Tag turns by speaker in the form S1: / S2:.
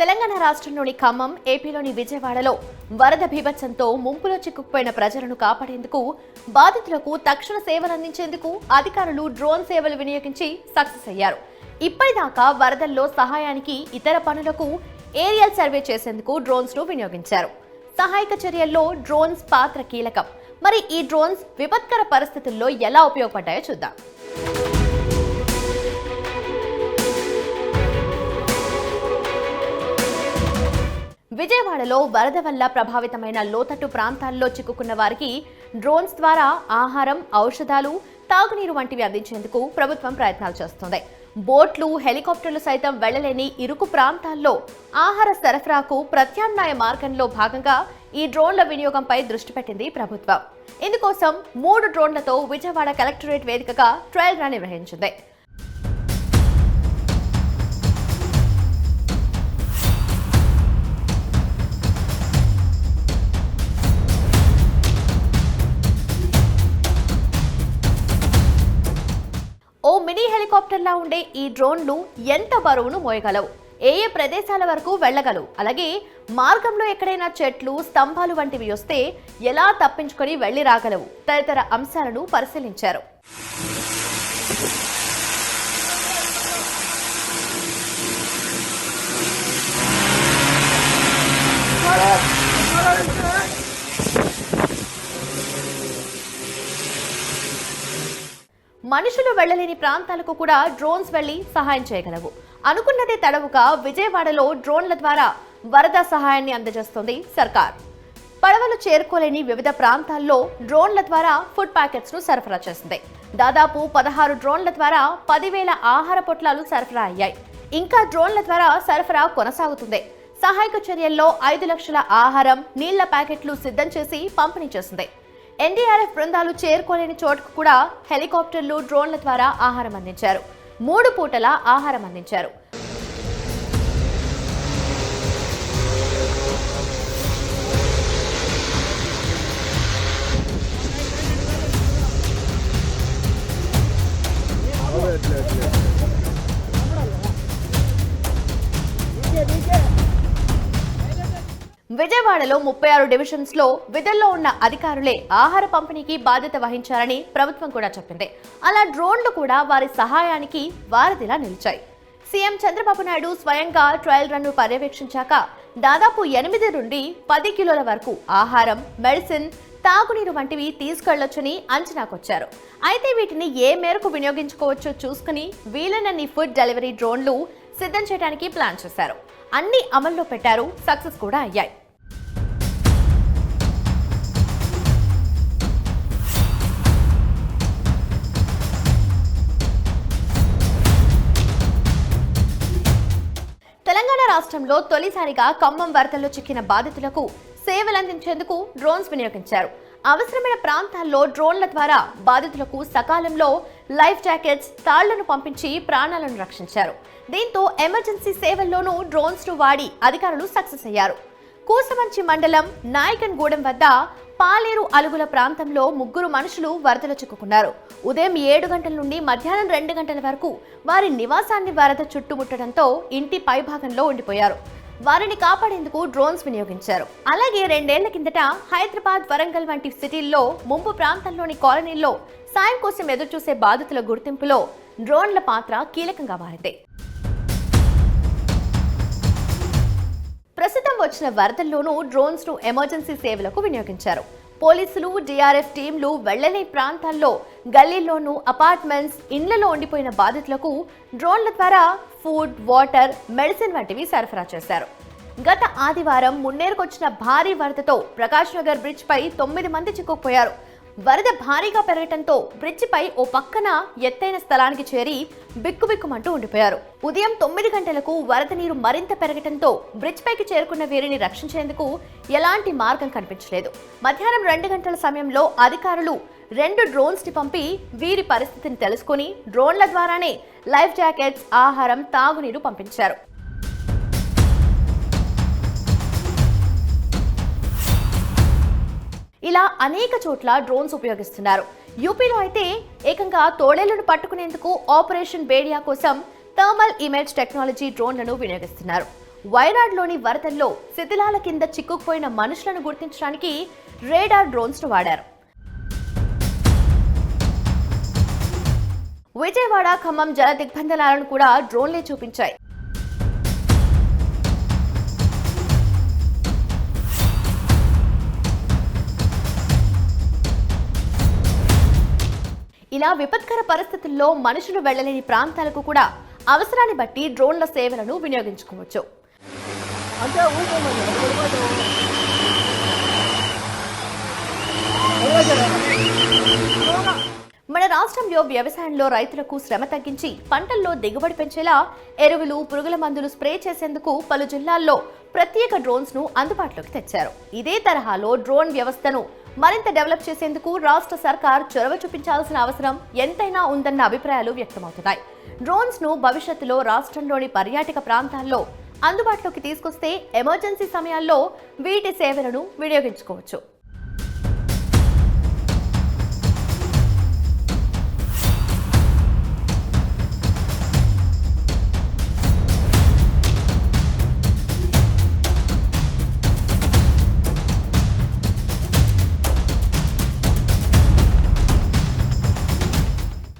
S1: తెలంగాణ రాష్ట్రంలోని ఖమ్మం ఏపీలోని విజయవాడలో వరద బీభత్సంతో ముంపులో చిక్కుకుపోయిన ప్రజలను కాపాడేందుకు బాధితులకు తక్షణ సేవలు అందించేందుకు అధికారులు డ్రోన్ సేవలు వినియోగించి సక్సెస్ అయ్యారు. ఇప్పటిదాకా వరదల్లో సహాయానికి ఇతర పనులకు ఏరియల్ సర్వే చేసేందుకు డ్రోన్స్ను వినియోగించారు. సహాయక చర్యల్లో డ్రోన్స్ పాత్ర కీలకం. మరి ఈ డ్రోన్స్ విపత్కర పరిస్థితుల్లో ఎలా ఉపయోగపడ్డాయో చూద్దాం. విజయవాడలో వరద వల్ల ప్రభావితమైన లోతట్టు ప్రాంతాల్లో చిక్కుకున్న వారికి డ్రోన్స్ ద్వారా ఆహారం ఔషధాలు తాగునీరు వంటివి అందించేందుకు ప్రభుత్వం ప్రయత్నాలు చేస్తుంది. బోట్లు హెలికాప్టర్లు సైతం వెళ్ళలేని ఇరుకు ప్రాంతాల్లో ఆహార సరఫరాకు ప్రత్యామ్నాయ మార్గంలో భాగంగా ఈ డ్రోన్ల వినియోగంపై దృష్టి పెట్టింది ప్రభుత్వం. ఇందుకోసం మూడు డ్రోన్లతో విజయవాడ కలెక్టరేట్ వేదికగా ట్రయల్ రన్ నిర్వహించింది. ఉండే ఈ డ్రోన్లు ఎంత బరువును మోయగలవు? ఏ ఏ ప్రదేశాల వరకు వెళ్ళగలవు? అలాగే మార్గంలో ఎక్కడైనా చెట్లు స్తంభాలు వంటివి వస్తే ఎలా తప్పించుకొని వెళ్ళి రాగలవు? తదితర అంశాలను పరిశీలించారు. మనుషులు వెళ్ళలేని ప్రాంతాలకు కూడా డ్రోన్స్ వెళ్ళి సహాయం చేయగలవు. అనుకున్నదే తడవుగా విజయవాడలో డ్రోన్ల ద్వారా వరద సహాయాన్ని అందజేస్తోంది సర్కార్. పడవలు చేరుకోలేని వివిధ ప్రాంతాల్లో డ్రోన్ల ద్వారా ఫుడ్ ప్యాకెట్స్ను సరఫరా చేసింది దాదాపు పదహారు డ్రోన్ల ద్వారా పదివేల ఆహార పొట్లాలు సరఫరా అయ్యాయి. ఇంకా డ్రోన్ల ద్వారా సరఫరా కొనసాగుతుంది. సహాయక చర్యల్లో ఐదు లక్షల ఆహారం నీళ్ళ ప్యాకెట్లు సిద్ధం చేసి పంపిణీ చేసింది ఎన్డీఆర్ఎఫ్ బృందాలు చేరుకోలేని చోటుకు కూడా హెలికాప్టర్లు డ్రోన్ల ద్వారా ఆహారం అందించారు. మూడు పూటల ఆహారం అందించారు. విజయవాడలో ముప్పై ఆరు డివిజన్స్లో విధుల్లో ఉన్న అధికారులే ఆహార పంపిణీకి బాధ్యత వహించారని ప్రభుత్వం కూడా చెప్పింది. అలా డ్రోన్లు కూడా వారి సహాయానికి వారధిలా నిలిచాయి. సీఎం చంద్రబాబు నాయుడు స్వయంగా ట్రయల్ రన్ను పర్యవేక్షించాక దాదాపు ఎనిమిది నుండి పది కిలోల వరకు ఆహారం మెడిసిన్ తాగునీరు వంటివి తీసుకెళ్ళొచ్చని అంచనాకొచ్చారు. అయితే వీటిని ఏ మేరకు వినియోగించుకోవచ్చో చూసుకుని వీలైనన్ని ఫుడ్ డెలివరీ డ్రోన్లు సిద్ధం చేయడానికి ప్లాన్ చేశారు. అన్ని అమల్లో పెట్టారు సక్సెస్ కూడా అయ్యాయి. రాష్ట్రంలో తొలిసారిగా ఖమ్మం వరదల్లో చిక్కిన బాధితులకు సేవలు అందించేందుకు డ్రోన్స్ వినియోగించారు. అవసరమైన ప్రాంతాల్లో డ్రోన్ల ద్వారా బాధితులకు సకాలంలో లైఫ్ జాకెట్స్ తాళ్ళను పంపించి ప్రాణాలను రక్షించారు. దీంతో ఎమర్జెన్సీ సేవల్లోనూ డ్రోన్స్ను వాడి అధికారులు సక్సెస్ అయ్యారు. కూసమంచి మండలం నాయకన్గూడెం వద్ద పాలేరు అలుగుల ప్రాంతంలో ముగ్గురు మనుషులు వరదలో చిక్కుకున్నారు. ఉదయం ఏడు గంటల నుండి మధ్యాహ్నం రెండు గంటల వరకు వారి నివాసాన్ని వరద చుట్టుముట్టడంతో ఇంటి పైభాగంలో ఉండిపోయారు. వారిని కాపాడేందుకు డ్రోన్స్ వినియోగించారు. అలాగే రెండేళ్ళ కిందట హైదరాబాద్ వరంగల్ వంటి సిటీల్లో ముంపు ప్రాంతంలోని కాలనీల్లో సాయం కోసం ఎదురుచూసే బాధితుల గుర్తింపులో డ్రోన్ల పాత్ర కీలకంగా మారింది. వచ్చిన వరదల్లోనూ డ్రోన్స్ను ఎమర్జెన్సీ సేవలకు వినియోగించారు. పోలీసులు డిఆర్ఎఫ్ టీంలు వెళ్ళని ప్రాంతాల్లో గల్లీల్లోనూ అపార్ట్మెంట్స్ ఇండ్లలో ఉండిపోయిన బాధితులకు డ్రోన్ల ద్వారా ఫుడ్ వాటర్ మెడిసిన్ వంటివి సరఫరా చేశారు. గత ఆదివారం మున్నేరుకొచ్చిన భారీ వరదతో ప్రకాష్ నగర్ బ్రిడ్జ్ పై తొమ్మిది మంది చిక్కుకుపోయారు. వరద భారీగా పెరగటంతో బ్రిడ్జిపై ఓ పక్కన ఎత్తైన స్థలానికి చేరి బిక్కుబిక్కుమంటూ ఉండిపోయారు. ఉదయం తొమ్మిది గంటలకు వరద నీరు మరింత పెరగటంతో బ్రిడ్జ్ పైకి చేరుకున్న వీరిని రక్షించేందుకు ఎలాంటి మార్గం కనిపించలేదు. మధ్యాహ్నం రెండు గంటల సమయంలో అధికారులు రెండు డ్రోన్స్ని పంపి వీరి పరిస్థితిని తెలుసుకుని డ్రోన్ల ద్వారానే లైఫ్ జాకెట్స్ ఆహారం తాగునీరు పంపించారు. ఇలా అనేక చోట్ల డ్రోన్స్ ఉపయోగిస్తున్నారు. యూపీలో అయితే ఏకంగా తోడేళ్ళను పట్టుకునేందుకు ఆపరేషన్ బేడియా కోసం థర్మల్ ఇమేజ్ టెక్నాలజీ డ్రోన్లను వినియోగిస్తున్నారు. వైనాడ్లోని వరదల్లో శిథిలాల కింద చిక్కుకుపోయిన మనుషులను గుర్తించడానికి రేడార్ డ్రోన్స్ను వాడారు. విజయవాడ ఖమ్మం జల దిగ్బంధనాలను కూడా డ్రోన్లే చూపించాయి. ఇలా విపత్కర పరిస్థితుల్లో మనుషులు వెళ్ళలేని ప్రాంతాలకు కూడా అవసరాన్ని బట్టి డ్రోన్ల సేవలను వినియోగించుకోవచ్చు? మన రాష్ట్రంలో వ్యవసాయంలో రైతులకు శ్రమ తగ్గించి పంటల్లో దిగుబడి పెంచేలా ఎరువులు పురుగుల మందులు స్ప్రే చేసేందుకు పలు జిల్లాల్లో ప్రత్యేక డ్రోన్స్ను అందుబాటులోకి తెచ్చారు ఇదే తరహాలో డ్రోన్ వ్యవస్థను మరింత డెవలప్ చేసేందుకు రాష్ట్ర సర్కార్ చొరవ చూపించాల్సిన అవసరం ఎంతైనా ఉందన్న అభిప్రాయాలు వ్యక్తమవుతున్నాయి. డ్రోన్స్ను భవిష్యత్తులో రాష్ట్రంలోని పర్యాటక ప్రాంతాల్లో అందుబాటులోకి తీసుకొస్తే ఎమర్జెన్సీ సమయాల్లో వీటి సేవలను వినియోగించుకోవచ్చు.